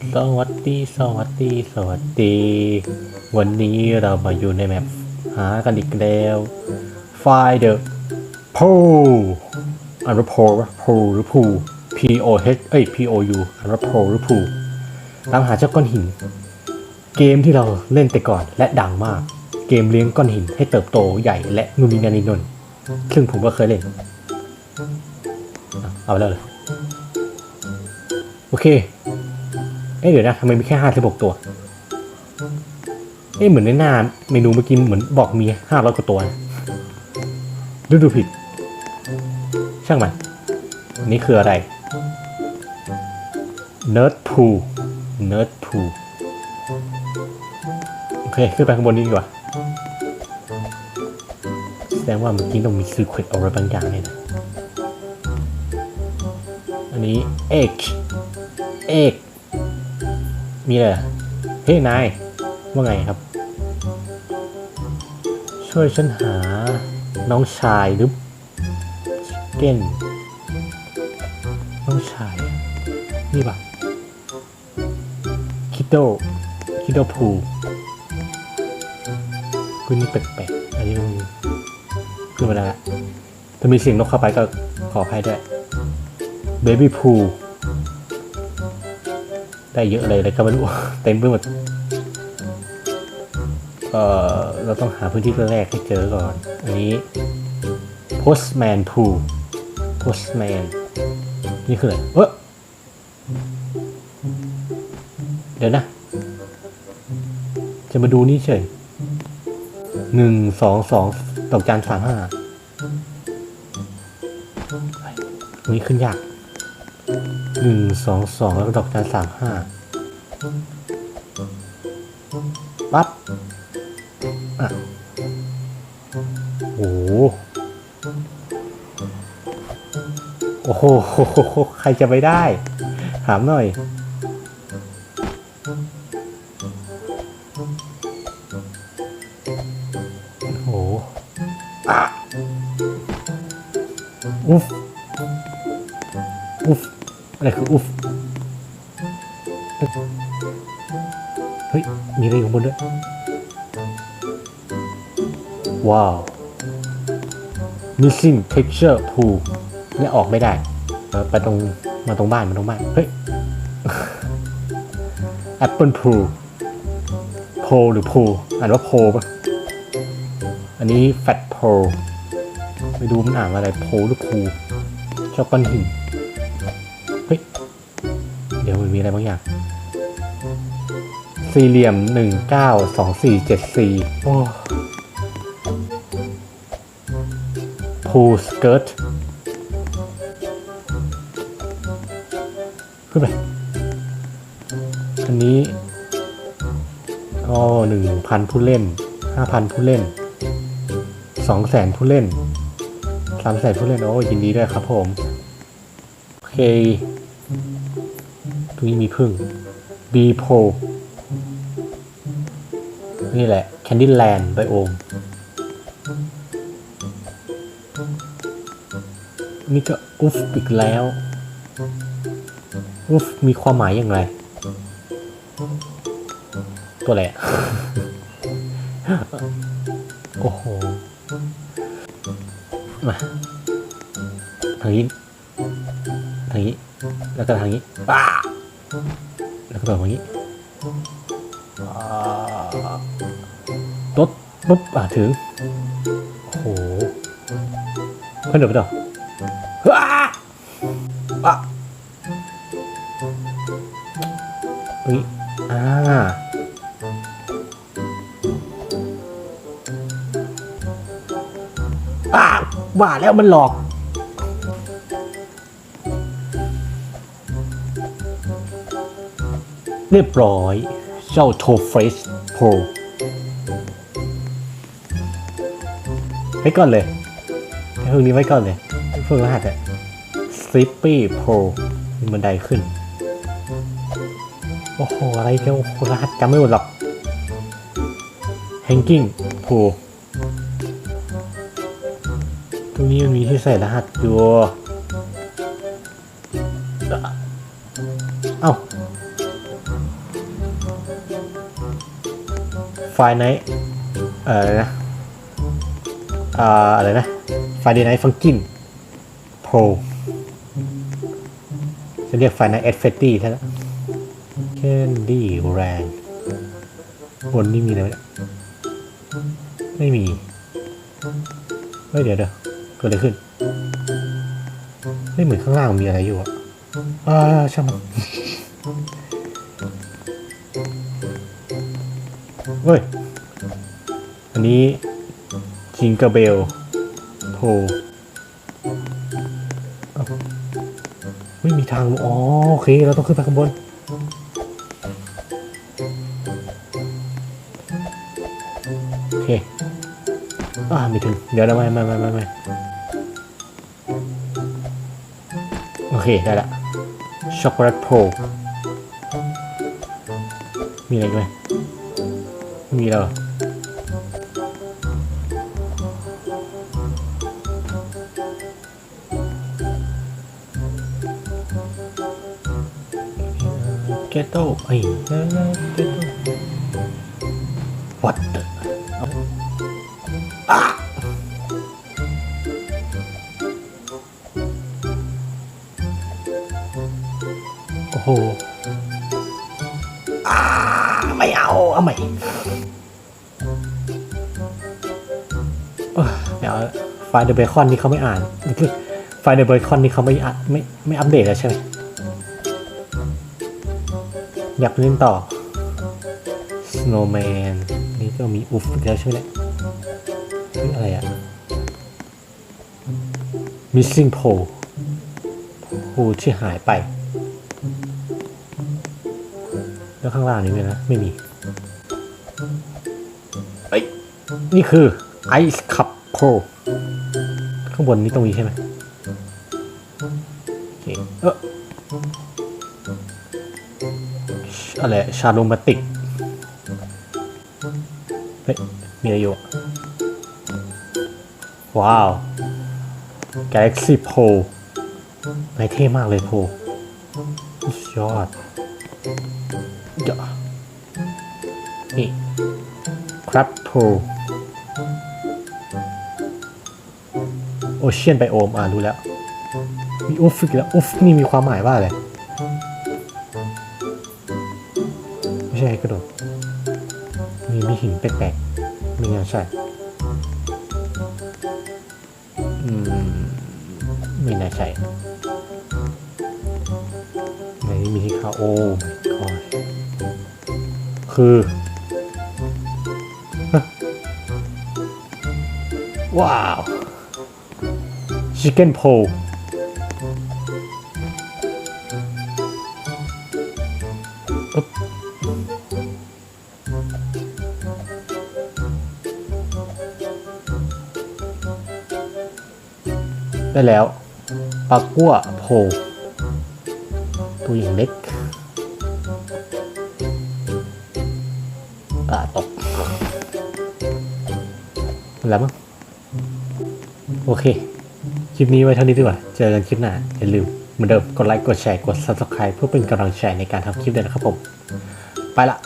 สวัสดี สวัสดี สวัสดี วันนี้เรามาอยู่ในแมปหากันอีกแล้ว Find the pole อันว่า pole วะ pole หรือ pool P O H เอ้ย P O U อันว่า pole หรือ pool ตามหาเจ้าก้อนหิน เกมที่เราเล่นแต่ก่อนและดังมาก เกมเลี้ยงก้อนหินให้เติบโตใหญ่และนูนนีนานินนซึ่งผมก็เคยเล่น เอาไปแล้วเลยโอเค เอ๊ะเดี๋ยวนะทำไมมีแค่ห้าสิบหกตัว เอ๊ะเหมือนในหน้าเมนูเมื่อกี้เหมือนบอกมีห้าร้อยกว่าตัวดูดูผิด ช่างมัน นี่คืออะไร Nerd Pool Nerd Pool โอเค ขึ้นไปข้างบนนี้ดีกว่า แสดงว่าเมื่อกี้ต้องมีซีเครตอะไรบางอย่างเนี่ยนะ อันนี้ X เอก มีอะไรเฮ้ยนายว่าไงครับ ช่วยฉันหาน้องชายหรือเก้นน้องชาย นี่ปะคิโดคิโดพูคุณนี่แปลกๆอันนี้มันขึ้นมาแล้วละถ้ามีเสียงนกเข้าไปก็ขออภัยด้วย Baby Pool ได้เยอะเลยเลยก็ไม่รู้เต็มไปหมดเออเราต้องหาพื้นที่แรกให้เจอก่อน อันนี้ postman pool postman นี่คืออะไรเออเดี๋ยวนะ จะมาดูนี่เฉยหนึ่งสองสองดอกจานสามห้านี้ขึ้นยาก หนึ่งสองสองแล้วก็ดอกจันสามห้าปั๊บอะโอ้โหโอ้โห ใครจะไปได้ ถามหน่อย อะไรคืออุฟเฮ้ย มีอะไรอยู่ข้างบนด้วย ว้าว missing texture pool เนี่ยออกไม่ได้เออไปตรง มาตรงบ้าน มาตรงบ้าน เฮ้ย apple pool pool หรือ pool อ่านว่า pool ปะอันนี้ fat pool ไม่ดูมันอ่านอะไร pool หรือ pool ชอบก้อนหินเฮ้ยเดี๋ยว มันมีอะไรบางอย่าง สี่เหลี่ยมหนึ่งเก้าสองสี่เจ็ดสี่โอ้พูสเกิร์ตขึ้นไป อันนี้อ๋อหนึ่งพันผู้เล่นห้าพันผู้เล่นสองแสนผู้เล่นสามแสนผู้เล่น โอ้ยินดีด้วยครับผม โอเค ตรงนี้มีพึ่ง B p o นี่แหละ Candyland ไบโอมนี่ก็อุฟอีกแล้วอุฟมีความหมายอย่างไร ตัวอะไรอะโอ้โหมาทางนี้ ทางนี้ แล้วก็ทางนี้ป้า แล้วก็แบบอย่างนี้อ่ารถปุ๊บอะถึง โอ้โหเพื่อนเดี๋ยวเดี๋ยวอ้าอะเฮ้ยอ่าอ้าว่าแล้วมันหลอก เรียบร้อย เจ้าโทเฟสโ o ไว้ก่อนเลยไอ้พวกนี้ไว้ก่อนเลยไอ้พวกรหัสอะ Sleepy Pro มีบันไดขึ้น โอ้โห อะไรเจ้ารหัสจำไม่หมดหรอก Hanging Pro ตรงนี้มันมีที่ใส่รหัสอยู่เอ้า Friday Night เอ่ออะไรนะอ่าอะไรนะ Friday Night Funkin' Pro จะเรียก Friday Night at Freddy ซะแล้ว Candy Rang บนนี่มีอะไรไหมเนี่ยไม่มี เฮ้ยเดี๋ยวเดี๋ยวเกิดอะไรขึ้น ไม่เหมือนข้างล่างมีอะไรอยู่อะอ่าช่างมัน เฮ้ย อันนี้จิงกร์เบลโทรเอ้าไม่มีทาง อ๋อ โอเค เราต้องขึ้นไปข้างบน โอเค อ่า ไม่ถึง เดี๋ยวนะไม่ไม่ไม่ไม่ไม่โอเค ได้ละ ช็อกโกแลตโพมีอะไรอีกไหม mira. Get out, hey, get out. What the? Ah! Oh. เอาใหม่เอ้ยไม่เอาละไฟล์เดอะเบคอนนี่เขาไม่อ่าน ไฟล์เดอะเบคอนนี่เขาไม่อะไม่ไม่อัปเดตแล้วใช่ไหมอยากเล่นต่อ Snowman นี่ก็มีอุฟแล้วใช่ไหมเนี่ยเฮ้ยอะไรอะ Missing Pole โพที่หายไป แล้วข้างล่างนี้มีนะ ไม่มี นี่คือ Ice Cup Pro ข้างบนนี้ตรงนี้ใช่ไหมโอเคเอออะไรชาโรมาติก เฮ้ย มีอะไรอยู่ ว้าว Galaxy Pro ไม่เท่มากเลยโพสุดยอดเดี๋ยวนี่ ครับโโอเชียนไบโอมอ่ารู้แล้ว มีอุฟอีกแล้วอุฟนี่มีความหมายว่าอะไร ไม่ใช่กระโดด มีมีหินแปลกๆไม่น่าใช่อืมไม่น่าใช่ไหนมีที่เขาโอ้ my god คือว้าว ชิคเก้นโพอึ๊บได้แล้วปลากั้วโพตัวอย่างเล็กอ่าตกแล้วมั้งโอเค ลิปนี้ไว้เท่านี้ดีกว่า เจอกันคลิปหน้า อย่าลืมเหมือนเดิมกดไลค์ กดแชร์ กด subscribe เพื่อเป็นกำลังใจในการทำคลิปด้วยนะครับผม ไปละ